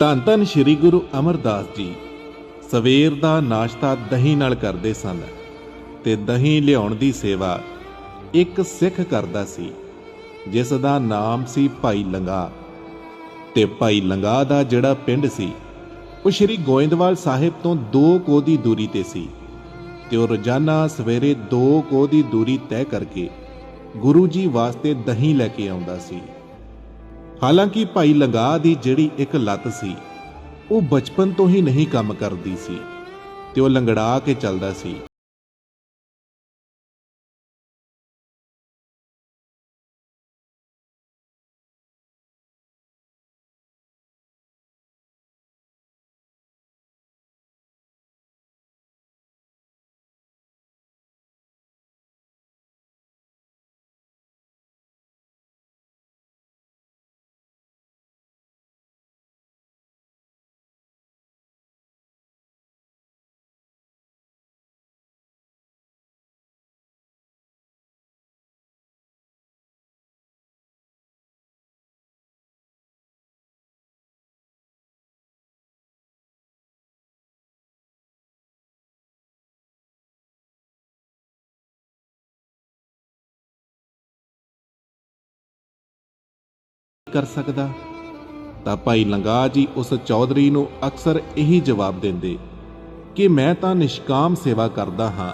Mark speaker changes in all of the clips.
Speaker 1: ਧੰਨ ਧੰਨ ਸ੍ਰੀ ਗੁਰੂ ਅਮਰਦਾਸ ਜੀ। ਸਵੇਰ ਦਾ ਨਾਸ਼ਤਾ ਦਹੀਂ ਨਾਲ ਕਰਦੇ ਸਨ ਤੇ ਦਹੀਂ ਲਿਆਉਣ ਦੀ ਸੇਵਾ ਇੱਕ ਸਿੱਖ ਕਰਦਾ ਸੀ, ਜਿਸ ਦਾ ਨਾਮ ਸੀ ਭਾਈ ਲੰਗਾ। ਤੇ ਭਾਈ ਲੰਗਾ ਦਾ ਜਿਹੜਾ ਪਿੰਡ ਸੀ, ਉਹ ਸ੍ਰੀ ਗੋਇੰਦਵਾਲ ਸਾਹਿਬ ਤੋਂ 2 ਕੋਹ ਦੀ ਦੂਰੀ ਤੇ ਸੀ ਤੇ ਉਹ ਰੋਜ਼ਾਨਾ ਸਵੇਰੇ 2 ਕੋਹ ਦੀ ਦੂਰੀ ਤੈਅ ਕਰਕੇ ਗੁਰੂ ਜੀ ਵਾਸਤੇ ਦਹੀਂ ਲੈ ਕੇ ਆਉਂਦਾ ਸੀ। ਹਾਲਾਂਕਿ ਭਾਈ ਲੰਗਾ ਦੀ ਜਿਹੜੀ ਇੱਕ ਲੱਤ ਸੀ, ਉਹ ਬਚਪਨ ਤੋਂ ਹੀ ਨਹੀਂ ਕੰਮ ਕਰਦੀ ਸੀ, ਤੇ ਉਹ ਲੰਗੜਾ ਕੇ ਚੱਲਦਾ ਸੀ। ਕਰ ਸਕਦਾ? ਤਾਂ ਭਾਈ ਲੰਗਾ ਜੀ ਉਸ ਚੌਧਰੀ ਨੂੰ ਅਕਸਰ ਇਹੀ ਜਵਾਬ ਦਿੰਦੇ, ਕਿ ਮੈਂ ਤਾਂ ਨਿਸ਼ਕਾਮ ਸੇਵਾ ਕਰਦਾ ਹਾਂ,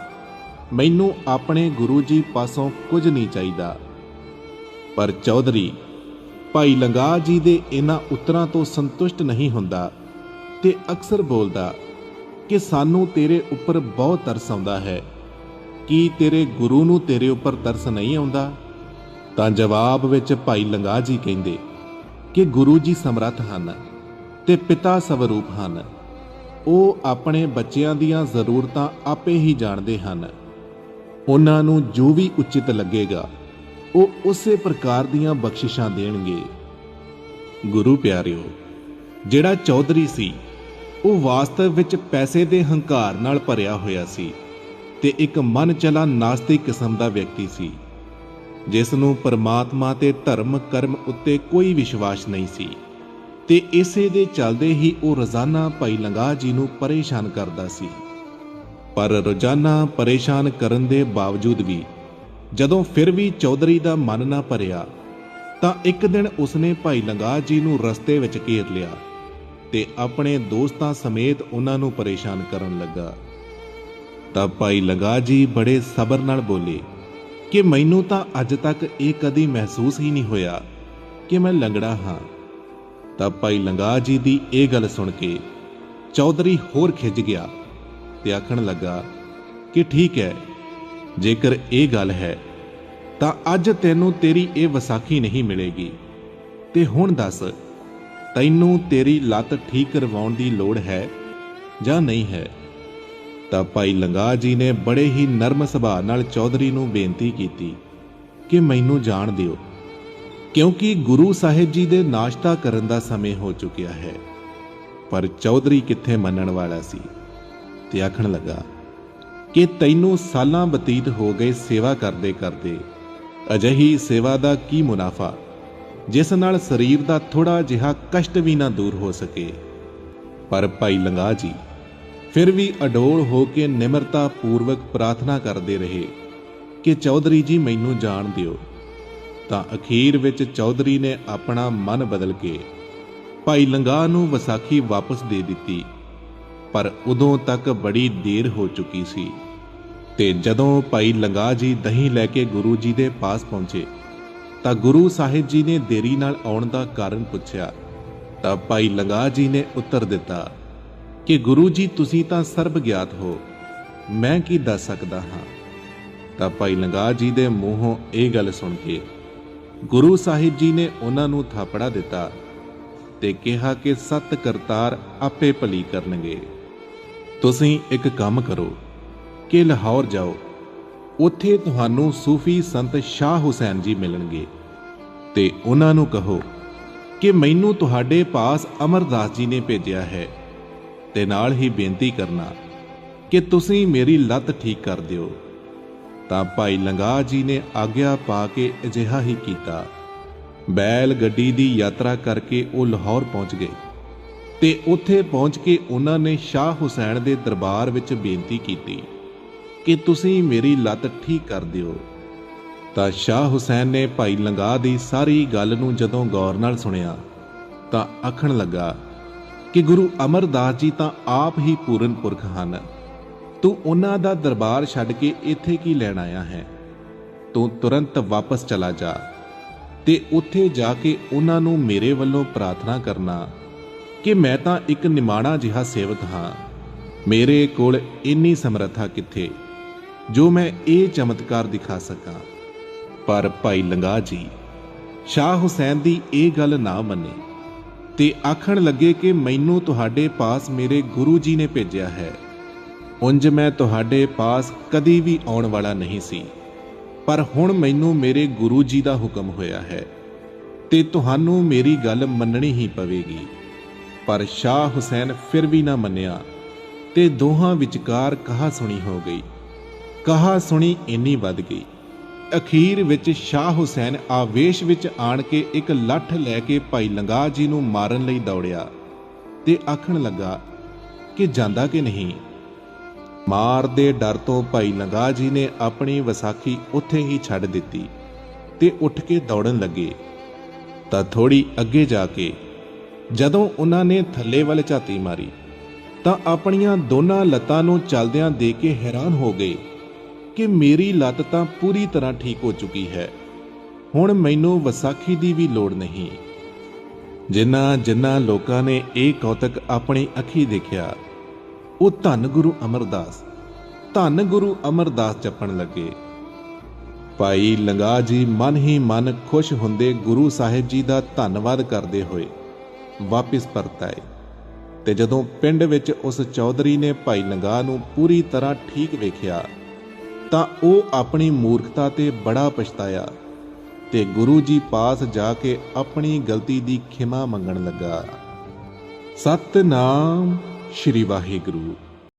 Speaker 1: ਮੈਨੂੰ ਆਪਣੇ ਗੁਰੂ ਜੀ ਪਾਸੋਂ ਕੁਝ ਨਹੀਂ ਚਾਹੀਦਾ। ਪਰ ਚੌਧਰੀ, ਭਾਈ ਲੰਗਾ ਜੀ ਦੇ ਇਹਨਾਂ ਉੱਤਰਾਂ ਤੋਂ ਸੰਤੁਸ਼ਟ ਨਹੀਂ ਹੁੰਦਾ ਤੇ ਅਕਸਰ ਬੋਲਦਾ, ਕਿ ਸਾਨੂੰ ਤੇਰੇ ਉੱਪਰ ਬਹੁਤ ਤਰਸ ਆਉਂਦਾ ਹੈ। ਕੀ ਤੇਰੇ ਗੁਰੂ ਨੂੰ ਤੇਰੇ ਉੱਪਰ ਤਰਸ ਨਹੀਂ ਆਉਂਦਾ? ਤਾਂ ਜਵਾਬ ਵਿੱਚ ਭਾਈ ਲੰਗਾ ਜੀ ਕਹਿੰਦੇ ਕਿ ਗੁਰੂ ਜੀ ਸਮਰੱਥ ਹਨ ਤੇ ਪਿਤਾ ਸਵਰੂਪ ਹਨ। ਉਹ ਆਪਣੇ ਬੱਚਿਆਂ ਦੀਆਂ ਜ਼ਰੂਰਤਾਂ ਆਪੇ ਹੀ ਜਾਣਦੇ ਹਨ। ਉਹਨਾਂ ਨੂੰ ਜੋ ਵੀ ਉਚਿਤ ਲੱਗੇਗਾ, ਉਹ ਉਸੇ ਪ੍ਰਕਾਰ ਦੀਆਂ ਬਖਸ਼ਿਸ਼ਾਂ ਦੇਣਗੇ। ਗੁਰੂ ਪਿਆਰਿਓ, ਜਿਹੜਾ ਚੌਧਰੀ ਸੀ, ਉਹ ਵਾਸਤਵ ਵਿੱਚ ਪੈਸੇ ਦੇ ਹੰਕਾਰ ਨਾਲ ਭਰਿਆ ਹੋਇਆ ਸੀ ਤੇ ਇੱਕ ਮਨ ਚਲਾ ਨਾਸਤਿਕ ਕਿਸਮ ਦਾ ਵਿਅਕਤੀ ਸੀ। ਜਿਸ ਨੂੰ ਪਰਮਾਤਮਾ ਤੇ ਧਰਮ ਕਰਮ ਉੱਤੇ ਕੋਈ ਵਿਸ਼ਵਾਸ ਨਹੀਂ ਸੀ। ਤੇ ਇਸੇ ਦੇ ਚੱਲਦੇ ਹੀ ਉਹ ਰੋਜ਼ਾਨਾ ਭਾਈ ਲੰਗਾ ਜੀ ਨੂੰ ਪਰੇਸ਼ਾਨ ਕਰਦਾ ਸੀ। ਪਰ ਰੋਜ਼ਾਨਾ ਪਰੇਸ਼ਾਨ ਕਰਨ ਦੇ ਬਾਵਜੂਦ ਵੀ ਜਦੋਂ ਫਿਰ ਵੀ ਚੌਧਰੀ ਦਾ ਮਨ ਨਾ ਭਰਿਆ, ਤਾਂ ਇੱਕ ਦਿਨ ਉਸਨੇ ਭਾਈ ਲੰਗਾ ਜੀ ਨੂੰ ਰਸਤੇ ਵਿੱਚ ਘੇਰ ਲਿਆ ਤੇ ਆਪਣੇ ਦੋਸਤਾਂ ਸਮੇਤ ਉਹਨਾਂ ਨੂੰ ਪਰੇਸ਼ਾਨ ਕਰਨ ਲੱਗਾ। ਤਾਂ ਭਾਈ ਲੰਗਾ ਜੀ ਬੜੇ ਸਬਰ ਨਾਲ ਬੋਲੇ ਕਿ ਮੈਨੂੰ ਤਾਂ ਅੱਜ ਤੱਕ ਇਹ ਕਦੀ ਮਹਿਸੂਸ ਹੀ ਨਹੀਂ ਹੋਇਆ ਕਿ ਮੈਂ ਲੰਗੜਾ ਹਾਂ। ਤਾਂ ਭਾਈ ਲੰਗਾ ਜੀ ਦੀ ਇਹ ਗੱਲ ਸੁਣ ਕੇ ਚੌਧਰੀ ਹੋਰ ਖਿੱਚ ਗਿਆ ਤੇ ਆਖਣ ਲੱਗਾ ਕਿ ਠੀਕ ਹੈ, ਜੇਕਰ ਇਹ ਗੱਲ ਹੈ, ਤਾਂ ਅੱਜ ਤੈਨੂੰ ਤੇਰੀ ਇਹ ਵਿਸਾਖੀ ਨਹੀਂ ਮਿਲੇਗੀ। ਤੇ ਹੁਣ ਦੱਸ, ਤੈਨੂੰ ਤੇਰੀ ਲੱਤ ਠੀਕ ਕਰਵਾਉਣ ਦੀ ਲੋੜ ਹੈ ਜਾਂ ਨਹੀਂ ਹੈ? ਤਾਂ ਭਾਈ ਲੰਗਾ ਜੀ ਨੇ ਬੜੇ ਹੀ ਨਰਮ ਸੁਭਾਅ ਨਾਲ ਚੌਧਰੀ ਨੂੰ ਬੇਨਤੀ ਕੀਤੀ ਕਿ ਮੈਨੂੰ ਜਾਣ ਦਿਓ, ਕਿਉਂਕਿ ਗੁਰੂ ਸਾਹਿਬ ਜੀ ਦੇ ਨਾਸ਼ਤਾ ਕਰਨ ਦਾ ਸਮੇਂ ਹੋ ਚੁੱਕਿਆ ਹੈ। ਪਰ ਚੌਧਰੀ ਕਿੱਥੇ ਮੰਨਣ ਵਾਲਾ ਸੀ? ਤੇ ਆਖਣ ਲੱਗਾ, ਕਿ ਤੈਨੂੰ ਸਾਲਾਂ ਬਤੀਤ ਹੋ ਗਏ ਸੇਵਾ ਕਰਦੇ ਕਰਦੇ, ਅਜਿਹੀ ਸੇਵਾ ਦਾ ਕੀ ਮੁਨਾਫਾ? ਜਿਸ ਨਾਲ ਸਰੀਰ ਦਾ ਥੋੜਾ ਜਿਹਾ ਕਸ਼ਟ ਵੀ ਨਾ ਦੂਰ ਹੋ ਸਕੇ। ਪਰ ਭਾਈ ਲੰਗਾ ਜੀ ਫਿਰ ਵੀ ਅਡੋਲ ਹੋ ਕੇ ਨਿਮਰਤਾ ਪੂਰਵਕ ਪ੍ਰਾਰਥਨਾ ਕਰਦੇ ਰਹੇ ਕਿ ਚੌਧਰੀ ਜੀ ਮੈਨੂੰ ਜਾਣ ਦਿਓ। ਤਾਂ ਅਖੀਰ ਵਿੱਚ ਚੌਧਰੀ ਨੇ ਆਪਣਾ ਮਨ ਬਦਲ ਕੇ ਭਾਈ ਲੰਗਾ ਨੂੰ ਵਿਸਾਖੀ ਵਾਪਸ ਦੇ ਦਿੱਤੀ। ਪਰ ਉਦੋਂ ਤੱਕ ਬੜੀ ਦੇਰ ਹੋ ਚੁੱਕੀ ਸੀ ਤੇ ਜਦੋਂ ਭਾਈ ਲੰਗਾ ਜੀ ਦਹੀਂ ਲੈ ਕੇ ਗੁਰੂ ਜੀ ਦੇ ਪਾਸ ਪਹੁੰਚੇ, ਤਾਂ ਗੁਰੂ ਸਾਹਿਬ ਜੀ ਨੇ ਦੇਰੀ ਨਾਲ ਆਉਣ ਦਾ ਕਾਰਨ ਪੁੱਛਿਆ, ਤਾਂ ਭਾਈ ਲੰਗਾ ਜੀ ਨੇ ਉੱਤਰ ਦਿੱਤਾ ਕਿ ਗੁਰੂ ਜੀ, ਤੁਸੀਂ ਤਾਂ ਸਰਬ ਗਿਆਤ ਹੋ। ਮੈਂ ਕੀ ਦੱਸ ਸਕਦਾ ਹਾਂ? ਤਾਂ ਭਾਈ ਲੰਗਾ ਜੀ ਦੇ ਮੂੰਹੋਂ ਇਹ ਗੱਲ ਸੁਣ ਕੇ ਗੁਰੂ ਸਾਹਿਬ ਜੀ ਨੇ ਉਹਨਾਂ ਨੂੰ ਥਾਪੜਾ ਦਿੱਤਾ ਤੇ ਕਿਹਾ ਕਿ ਸਤ ਕਰਤਾਰ ਆਪੇ ਭਲੀ ਕਰਨਗੇ। ਤੁਸੀਂ ਇੱਕ ਕੰਮ ਕਰੋ ਕਿ ਲਾਹੌਰ ਜਾਓ। ਉੱਥੇ ਤੁਹਾਨੂੰ ਸੂਫੀ ਸੰਤ ਸ਼ਾਹ ਹੁਸੈਨ ਜੀ ਮਿਲਣਗੇ ਤੇ ਉਹਨਾਂ ਨੂੰ ਕਹੋ ਕਿ ਮੈਨੂੰ ਤੁਹਾਡੇ ਪਾਸ ਅਮਰਦਾਸ ਜੀ ਨੇ ਭੇਜਿਆ ਹੈ। ਤੇ ਨਾਲ ਹੀ ਬੇਨਤੀ ਕਰਨਾ ਕਿ ਤੁਸੀਂ ਮੇਰੀ ਲੱਤ ਠੀਕ ਕਰ ਦਿਓ। ਤਾਂ ਭਾਈ ਲੰਗਾ ਜੀ ਨੇ ਆਗਿਆ ਪਾ ਕੇ ਅਜਿਹਾ ਹੀ ਕੀਤਾ। ਬੈਲ ਗੱਡੀ ਦੀ ਯਾਤਰਾ ਕਰਕੇ ਉਹ ਲਾਹੌਰ ਪਹੁੰਚ ਗਏ ਤੇ ਉੱਥੇ ਪਹੁੰਚ ਕੇ ਉਹਨਾਂ ਨੇ ਸ਼ਾਹ ਹੁਸੈਨ ਦੇ ਦਰਬਾਰ ਵਿੱਚ ਬੇਨਤੀ ਕੀਤੀ ਕਿ ਤੁਸੀਂ ਮੇਰੀ ਲੱਤ ਠੀਕ ਕਰ ਦਿਓ। ਤਾਂ ਸ਼ਾਹ ਹੁਸੈਨ ਨੇ ਭਾਈ ਲੰਗਾ ਦੀ ਸਾਰੀ ਗੱਲ ਨੂੰ ਜਦੋਂ ਗੌਰ ਨਾਲ ਸੁਣਿਆ ਤਾਂ ਆਖਣ ਲੱਗਾ ਕਿ ਗੁਰੂ ਅਮਰਦਾਸ ਜੀ ਤਾਂ ਆਪ ਹੀ ਪੂਰਨ ਪੁਰਖ ਹਨ। ਤੂੰ ਉਹਨਾਂ ਦਾ ਦਰਬਾਰ ਛੱਡ ਕੇ ਇੱਥੇ ਕੀ ਲੈਣ ਆਇਆ ਹੈ? ਤੂੰ ਤੁਰੰਤ ਵਾਪਸ ਚਲਾ ਜਾ ਤੇ ਉੱਥੇ ਜਾ ਕੇ ਉਹਨਾਂ ਨੂੰ ਮੇਰੇ ਵੱਲੋਂ ਪ੍ਰਾਰਥਨਾ ਕਰਨਾ ਕਿ ਮੈਂ ਤਾਂ ਇੱਕ ਨਿਮਾਣਾ ਜਿਹਾ ਸੇਵਕ ਹਾਂ। ਮੇਰੇ ਕੋਲ ਇੰਨੀ ਸਮਰੱਥਾ ਕਿੱਥੇ? ਜੋ ਮੈਂ ਇਹ ਚਮਤਕਾਰ ਦਿਖਾ ਸਕਾਂ। ਪਰ ਭਾਈ ਲੰਗਾ ਜੀ, ਸ਼ਾਹ ਹੁਸੈਨ ਦੀ ਇਹ ਗੱਲ ਨਾ ਮੰਨੇ। ਤੇ ਆਖਣ ਲੱਗੇ ਕਿ ਮੈਨੂੰ ਤੁਹਾਡੇ ਪਾਸ ਮੇਰੇ ਗੁਰੂ ਜੀ ਨੇ ਭੇਜਿਆ ਹੈ। ਉਂਝ ਮੈਂ ਤੁਹਾਡੇ ਪਾਸ ਕਦੀ ਵੀ ਆਉਣ ਵਾਲਾ ਨਹੀਂ ਸੀ। ਪਰ ਹੁਣ ਮੈਨੂੰ ਮੇਰੇ ਗੁਰੂ ਜੀ ਦਾ ਹੁਕਮ ਹੋਇਆ ਹੈ ਤੇ ਤੁਹਾਨੂੰ ਮੇਰੀ ਗੱਲ ਮੰਨਣੀ ਹੀ ਪਵੇਗੀ। ਪਰ ਸ਼ਾਹ ਹੁਸੈਨ ਫਿਰ ਵੀ ਨਾ ਮੰਨਿਆ ਤੇ ਦੋਹਾਂ ਵਿਚਕਾਰ ਕਹਾ ਸੁਣੀ ਹੋ ਗਈ। ਕਹਾ ਸੁਣੀ ਇੰਨੀ ਵੱਧ ਗਈ। ਅਖੀਰ ਵਿੱਚ ਸ਼ਾਹ ਹੁਸੈਨ ਆਵੇਸ਼ ਵਿੱਚ ਆਣ ਕੇ ਇੱਕ ਲੱਠ ਲੈ ਕੇ ਭਾਈ ਲੰਗਾ ਜੀ ਨੂੰ ਮਾਰਨ ਲਈ ਦੌੜਿਆ ਤੇ ਆਖਣ ਲੱਗਾ ਕਿ ਜਾਂਦਾ ਕਿ ਨਹੀਂ? ਮਾਰ ਦੇ ਡਰ ਤੋਂ ਭਾਈ ਲੰਗਾ ਜੀ ਨੇ ਆਪਣੀ ਵਿਸਾਖੀ ਉੱਥੇ ਹੀ ਛੱਡ ਦਿੱਤੀ ਤੇ ਉੱਠ ਕੇ ਦੌੜਨ ਲੱਗੇ। ਤਾਂ ਥੋੜੀ ਅੱਗੇ ਜਾ ਕੇ ਜਦੋਂ ਉਹਨਾਂ ਨੇ ਥੱਲੇ ਵੱਲ ਝਾਤੀ ਮਾਰੀ ਤਾਂ ਆਪਣੀਆਂ ਦੋਨਾਂ ਲੱਤਾਂ ਨੂੰ ਚੱਲਦਿਆਂ ਦੇਖ ਕੇ ਹੈਰਾਨ ਹੋ ਗਏ ਕਿ ਮੇਰੀ ਲੱਤ ਤਾਂ ਪੂਰੀ ਤਰ੍ਹਾਂ ਠੀਕ ਹੋ ਚੁੱਕੀ ਹੈ। ਹੁਣ ਮੈਨੂੰ ਵਿਸਾਖੀ ਦੀ ਵੀ ਲੋੜ ਨਹੀਂ। ਜਿਨ੍ਹਾਂ ਜਿਨ੍ਹਾਂ ਲੋਕਾਂ ਨੇ ਇਹ ਕੌਤਕ ਆਪਣੀ ਅੱਖੀ ਦੇਖਿਆ, ਉਹ ਧੰਨ ਗੁਰੂ ਅਮਰਦਾਸ, ਧੰਨ ਗੁਰੂ ਅਮਰਦਾਸ ਜਪਣ ਲੱਗੇ। ਭਾਈ ਲੰਗਾ ਜੀ ਮਨ ਹੀ ਮਨ ਖੁਸ਼ ਹੁੰਦੇ ਗੁਰੂ ਸਾਹਿਬ ਜੀ ਦਾ ਧੰਨਵਾਦ ਕਰਦੇ ਹੋਏ ਵਾਪਿਸ ਪਰਤ ਆਏ। ਤੇ ਜਦੋਂ ਪਿੰਡ ਵਿੱਚ ਉਸ ਚੌਧਰੀ ਨੇ ਭਾਈ ਲੰਗਾ ਨੂੰ ਪੂਰੀ ਤਰ੍ਹਾਂ ਠੀਕ ਵੇਖਿਆ ਤਾਂ ਉਹ ਆਪਣੀ ਮੂਰਖਤਾ ਤੇ ਬੜਾ ਪਛਤਾਇਆ ਤੇ ਗੁਰੂ ਜੀ ਪਾਸ ਜਾ ਕੇ ਆਪਣੀ ਗਲਤੀ ਦੀ ਖਿਮਾ ਮੰਗਣ ਲੱਗਾ। ਸਤਨਾਮ ਸ਼੍ਰੀ ਵਾਹਿਗੁਰੂ।